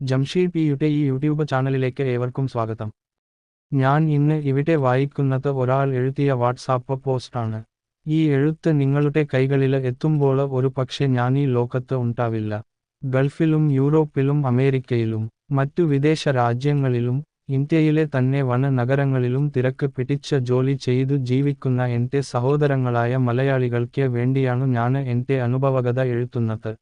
ജംഷീദ് പിയുടെ ഈ യൂട്യൂബ് ചാനലിലേക്ക് ഏവർക്കും സ്വാഗതം. ഞാൻ ഇന്ന് ഇവിടെ വായിക്കുന്നത് ഒരാൾ എഴുതിയ വാട്സാപ്പ് പോസ്റ്റാണ്. ഈ എഴുത്ത് നിങ്ങളുടെ കൈകളിൽ എത്തുമ്പോൾ ഒരു പക്ഷേ ഞാൻ ഈ ലോകത്ത് ഉണ്ടാവില്ല. ഗൾഫിലും യൂറോപ്പിലും അമേരിക്കയിലും മറ്റു വിദേശ രാജ്യങ്ങളിലും ഇന്ത്യയിലെ തന്നെ വന നഗരങ്ങളിലും തിരക്ക് പിടിച്ച ജോലി ചെയ്തു ജീവിക്കുന്ന എന്റെ സഹോദരങ്ങളായ മലയാളികൾക്ക് വേണ്ടിയാണ് ഞാൻ എന്റെ അനുഭവകഥ എഴുത്തുന്നത്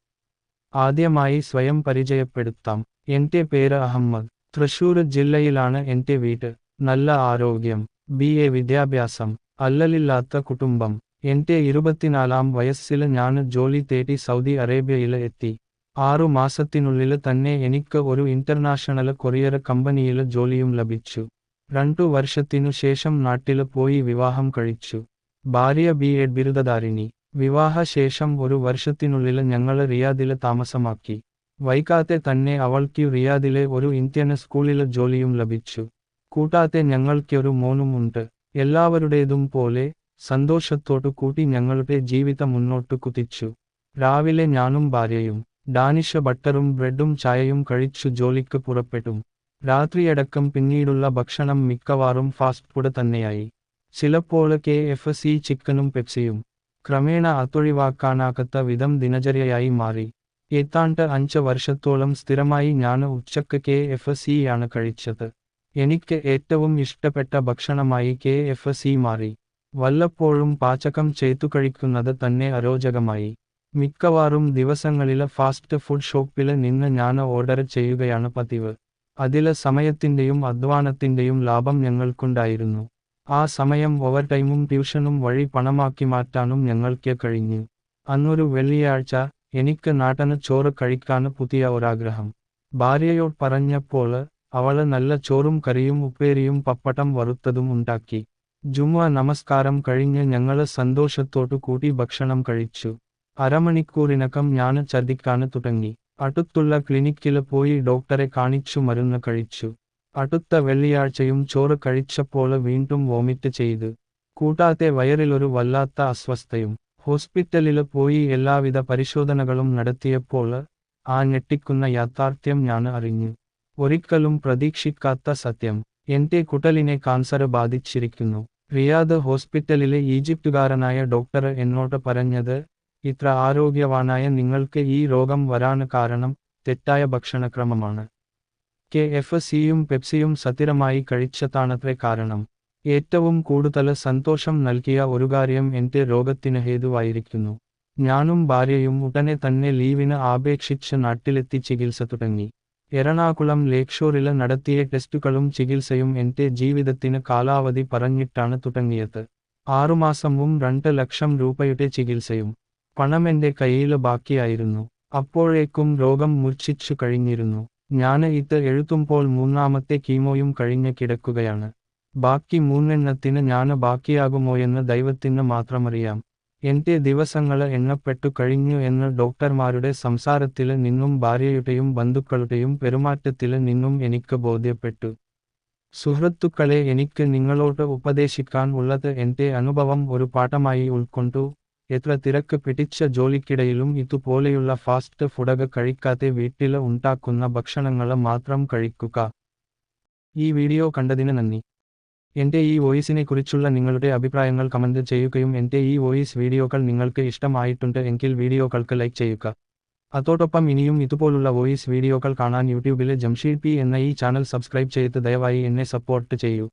ആദ്യമായി സ്വയം പരിചയപ്പെടുത്താം. എന്റെ പേര് അഹമ്മദ്. തൃശൂർ ജില്ലയിലാണ് എന്റെ വീട്. നല്ല ആരോഗ്യം. ബി. എ. വിദ്യാഭ്യാസം. അല്ലലില്ലാത്ത കുടുംബം. എന്റെ ഇരുപത്തിനാലാം വയസ്സിൽ ഞാൻ ജോലി തേടി സൗദി അറേബ്യയിൽ എത്തി. ആറു മാസത്തിനുള്ളിൽ തന്നെ എനിക്ക് ഒരു ഇന്റർനാഷണൽ കൊറിയർ കമ്പനിയിൽ ജോലിയും ലഭിച്ചു. രണ്ടു വർഷത്തിനു ശേഷം നാട്ടിൽ പോയി വിവാഹം കഴിച്ചു. ഭാര്യ ബി. എഡ് ബിരുദധാരിണി. വിവാഹശേഷം ഒരു വർഷത്തിനുള്ളിൽ ഞങ്ങൾ റിയാദിൽ താമസമാക്കി. വൈകാതെ തന്നെ അവൾക്ക് റിയാദിലെ ഒരു ഇന്ത്യൻ സ്കൂളിൽ ജോലിയും ലഭിച്ചു. കൂട്ടാതെ ഞങ്ങൾക്കൊരു മോനും ഉണ്ട്. എല്ലാവരുടേതും പോലെ സന്തോഷത്തോടു കൂട്ടി ഞങ്ങളുടെ ജീവിതം മുന്നോട്ട് കുതിച്ചു. രാവിലെ ഞാനും ഭാര്യയും ഡാനിഷ് ബട്ടറും ബ്രെഡും ചായയും കഴിച്ചു ജോലിക്ക് പുറപ്പെട്ടു രാത്രിയടക്കം പിന്നീടുള്ള ഭക്ഷണം മിക്കവാറും ഫാസ്റ്റ് ഫുഡ് തന്നെയായി. ചിലപ്പോൾ കെ എഫ് സി ചിക്കനും പെപ്സിയും. ക്രമേണ അത്തൊഴിവാക്കാനാകാത്ത വിധം ദിനചര്യയായി മാറി. ഏതാണ്ട് അഞ്ച് വർഷത്തോളം സ്ഥിരമായി ഞാൻ ഉച്ചയ്ക്ക് കെ എഫ് സി ആണ് കഴിച്ചത്. എനിക്ക് ഏറ്റവും ഇഷ്ടപ്പെട്ട ഭക്ഷണമായി കെ എഫ് സി മാറി. വല്ലപ്പോഴും പാചകം ചെയ്തു കഴിക്കുന്നത് തന്നെ അരോചകമായി. മിക്കവാറും ദിവസങ്ങളിൽ ഫാസ്റ്റ് ഫുഡ് ഷോപ്പിൽ നിന്ന് ഞാൻ ഓർഡർ ചെയ്യുകയാണ് പതിവ്. അതിലെ സമയത്തിന്റെയും അധ്വാനത്തിന്റെയും ലാഭം ഞങ്ങൾക്കുണ്ടായിരുന്നു. ആ സമയം ഓവർ ടൈമും ട്യൂഷനും വഴി പണമാക്കി മാറ്റാനും ഞങ്ങൾക്ക് കഴിഞ്ഞു. അന്നൊരു വെള്ളിയാഴ്ച എനിക്ക് നാട്ടന് ചോറ് കഴിക്കാൻ പുതിയ ഒരാഗ്രഹം. ഭാര്യയോട് പറഞ്ഞപ്പോൾ അവൾ നല്ല ചോറും കറിയും ഉപ്പേരിയും പപ്പടം വറുത്തതും ഉണ്ടാക്കി. ജുമ നമസ്കാരം കഴിഞ്ഞ് ഞങ്ങൾ സന്തോഷത്തോടു കൂടി ഭക്ഷണം കഴിച്ചു. അരമണിക്കൂറിനകം ഞാൻ ചതിക്കാന് തുടങ്ങി. അടുത്തുള്ള ക്ലിനിക്കിൽ പോയി ഡോക്ടറെ കാണിച്ചു മരുന്ന് കഴിച്ചു. അടുത്ത വെള്ളിയാഴ്ചയും ചോറ് കഴിച്ചപ്പോൾ വീണ്ടും വോമിറ്റ് ചെയ്തു. കൂടാതെ വയറിലൊരു വല്ലാത്ത അസ്വസ്ഥയും ഹോസ്പിറ്റലിൽ പോയി എല്ലാവിധ പരിശോധനകളും നടത്തിയപ്പോൾ ആ ഞെട്ടിക്കുന്ന യാഥാർത്ഥ്യം ഞാൻ അറിഞ്ഞു. ഒരിക്കലും പ്രതീക്ഷിക്കാത്ത സത്യം. എന്റെ കുട്ടലിനെ കാൻസർ ബാധിച്ചിരിക്കുന്നു. റിയാദ് ഹോസ്പിറ്റലിലെ ഈജിപ്തുകാരനായ ഡോക്ടർ എന്നോട് പറഞ്ഞത് ഇത്ര ആരോഗ്യവാനായ നിങ്ങൾക്ക് ഈ രോഗം വരാൻ കാരണം തെറ്റായ ഭക്ഷണക്രമമാണ്. കെ എഫ് സിയും പെപ്സിയും സത്തിരമായി കഴിച്ചതാണത്രേ കാരണം. ഏറ്റവും കൂടുതൽ സന്തോഷം നൽകിയ ഒരു കാര്യം എന്റെ രോഗത്തിന് ഹേതുവായിരിക്കുന്നു. ഞാനും ഭാര്യയും ഉടനെ തന്നെ ലീവിന് ആപേക്ഷിച്ച് നാട്ടിലെത്തി ചികിത്സ തുടങ്ങി. എറണാകുളം ലേക്ഷോറിൽ നടത്തിയ ടെസ്റ്റുകളും ചികിത്സയും എന്റെ ജീവിതത്തിന് കാലാവധി പറഞ്ഞിട്ടാണ് തുടങ്ങിയത്. ആറുമാസവും രണ്ട് ലക്ഷം രൂപയുടെ ചികിത്സയും പണം എന്റെ കയ്യിൽ ബാക്കിയായിരുന്നു. അപ്പോഴേക്കും രോഗം മൂർച്ഛിച്ചു കഴിഞ്ഞിരുന്നു. ഞാൻ ഇത് എഴുത്തുമ്പോൾ മൂന്നാമത്തെ കീമോയും കഴിഞ്ഞ് കിടക്കുകയാണ്. ബാക്കി മൂന്നെണ്ണത്തിന് ഞാൻ ബാക്കിയാകുമോയെന്ന് ദൈവത്തിന് മാത്രമറിയാം. എന്റെ ദിവസങ്ങൾ എണ്ണപ്പെട്ടു കഴിഞ്ഞു എന്ന് ഡോക്ടർമാരുടെ സംസാരത്തിൽ നിന്നും ഭാര്യയുടെയും ബന്ധുക്കളുടെയും പെരുമാറ്റത്തിൽ നിന്നും എനിക്ക് ബോധ്യപ്പെട്ടു. സുഹൃത്തുക്കളെ എനിക്ക് നിങ്ങളോട് ഉപദേശിക്കാൻ ഉള്ളത് എന്റെ അനുഭവം ഒരു പാഠമായി ഉൾക്കൊണ്ടു. എത്ര തിരക്ക് പിടിച്ച ജോലിക്കിടയിലും ഇതുപോലെയുള്ള ഫാസ്റ്റ് ഫുഡക കഴിക്കാതെ വീട്ടിൽ ഉണ്ടാക്കുന്ന ഭക്ഷണങ്ങൾ മാത്രം കഴിക്കുക. ഈ വീഡിയോ കണ്ടതിന് നന്ദി. എന്റെ ഈ വോയിസിനെ കുറിച്ചുള്ള നിങ്ങളുടെ അഭിപ്രായങ്ങൾ കമന്റ് ചെയ്യുകയും എന്റെ ഈ വോയിസ് വീഡിയോകൾ നിങ്ങൾക്ക് ഇഷ്ടമായിട്ടുണ്ട് എങ്കിൽ വീഡിയോകൾക്ക് ലൈക്ക് ചെയ്യുക. അതോടൊപ്പം ഇനിയും ഇതുപോലുള്ള വോയിസ് വീഡിയോകൾ കാണാൻ യൂട്യൂബിലെ ജംഷീദ് പി എന്ന ഈ ചാനൽ സബ്സ്ക്രൈബ് ചെയ്ത് ദയവായി എന്നെ സപ്പോർട്ട് ചെയ്യൂ.